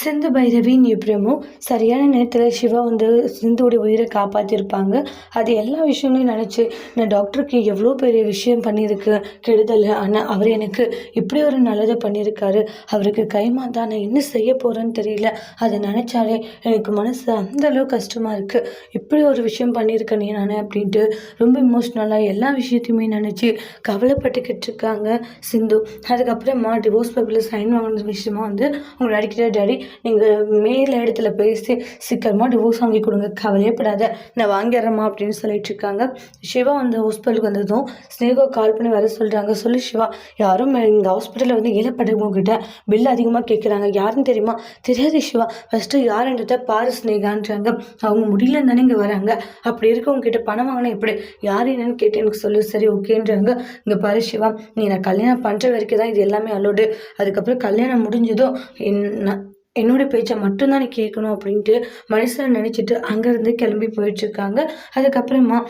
சிந்து பைரவின் எப்படியும் சரியான நேரத்தில் சிவா வந்து சிந்துவோடைய உயிரை காப்பாற்றிருப்பாங்க அது எல்லா விஷயங்களையும் நினச்சி நான் டாக்டருக்கு எவ்வளோ பெரிய விஷயம் பண்ணியிருக்கு கெடுதல். ஆனால் அவர் எனக்கு இப்படி ஒரு நல்லதை பண்ணியிருக்காரு. அவருக்கு கைமாத்தா நான் என்ன செய்ய போகிறேன்னு தெரியல. அதை நினச்சாலே எனக்கு மனசு அந்தளவு கஷ்டமாக இருக்குது இப்படி ஒரு விஷயம் பண்ணியிருக்கேனே நான் அப்படின்ட்டு ரொம்ப இமோஷ்னலாக எல்லா விஷயத்தையுமே நினச்சி கவலைப்பட்டுக்கிட்டு இருக்காங்க சிந்து. அதுக்கப்புறமா டிவோர்ஸ் பேப்பரில் சைன் வாங்கின விஷயமா வந்து உங்களை அடிக்கிற டேடி நீங்கள் மேல் இடத்துல பேசி சீக்கிரமாக டிவோர்ஸ் வாங்கி கொடுங்க கவலையப்படாத நான் வாங்கிடுறேம்மா அப்படின்னு சொல்லிட்டு இருக்காங்க. சிவா அந்த ஹாஸ்பிட்டலுக்கு வந்ததும் ஸ்னேகா கால் பண்ணி வர சொல்கிறாங்க சொல்லி சிவா யாரும் இங்கே ஹாஸ்பிட்டலில் வந்து ஏழப்பட்டவங்ககிட்ட பில் அதிகமாக கேட்குறாங்க. யாருன்னு தெரியுமா? தெரியாது சிவா. ஃபஸ்ட்டு யாருன்றத பாரு ஸ்னேகான்றாங்க அவங்க முடியலன்னு தானே இங்கே வராங்க. அப்படி இருக்கவங்க கிட்ட பணம் வாங்கினா எப்படி? யார் என்னன்னு கேட்டு எனக்கு சொல்லு. சரி ஓகேன்றாங்க. இங்கே பாரு சிவா நீ நான் கல்யாணம் பண்ணுற வரைக்கும் தான் இது எல்லாமே அலோடு அதுக்கப்புறம் கல்யாணம் முடிஞ்சதும் என்ன என்னோட பேச்சை மட்டும்தான் நீ கேட்கணும் அப்படின்ட்டு மனசில் நினச்சிட்டு அங்கேருந்து கிளம்பி போயிட்டுருக்காங்க அதுக்கப்புறமா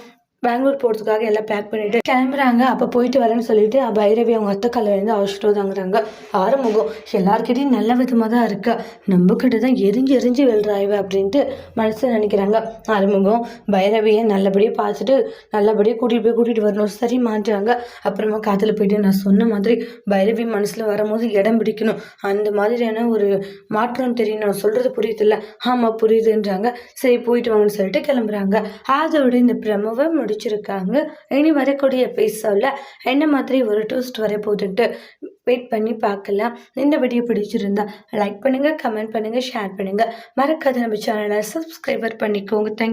பெங்களூர் போகிறதுக்காக எல்லாம் பேக் பண்ணிவிட்டு கிளம்புறாங்க. அப்போ போயிட்டு வரேன்னு சொல்லிட்டு பைரவி அவங்க அத்தை கல்லேருந்து அழைச்சிட்டு வந்தாங்கிறாங்க. ஆறுமுகம் எல்லாருக்கிட்டையும் நல்ல விதமாக தான் இருக்கா. நம்ம கிட்ட தான் எரிஞ்சு எரிஞ்சு வெல்றாய்வ அப்படின்ட்டு மனசில் நினைக்கிறாங்க. ஆறுமுகம் பைரவியை நல்லபடியாக பார்த்துட்டு நல்லபடியாக கூட்டிகிட்டு போய் கூட்டிகிட்டு வரணும். சரி மாட்டுறாங்க அப்புறமா காற்றுல போயிட்டு நான் சொன்ன மாதிரி பைரவி மனசில் வரும்போது இடம் பிடிக்கணும். அந்த மாதிரியான ஒரு மாற்றம் தெரியும். நான் சொல்கிறது புரியுதில்ல? ஆமாம் புரியுதுன்றாங்க. சரி போயிட்டு வாங்கன்னு சொல்லிட்டு கிளம்புறாங்க. அதோட இந்த பிரமவை முடிச்சிருக்காங்க இனி வரக்கூடிய எபிசோடில் என்ன மாதிரி ஒரு டூஸ்ட் வர போகுதுன்ட்டு வெயிட் பண்ணி பார்க்கலாம். இந்த வீடியோ பிடிச்சிருந்தா லைக் பண்ணுங்கள் கமெண்ட் பண்ணுங்கள் ஷேர் பண்ணுங்கள் மறக்காத நம்ம சேனலை சப்ஸ்கிரைபர் பண்ணிக்கோங்க. தேங்க்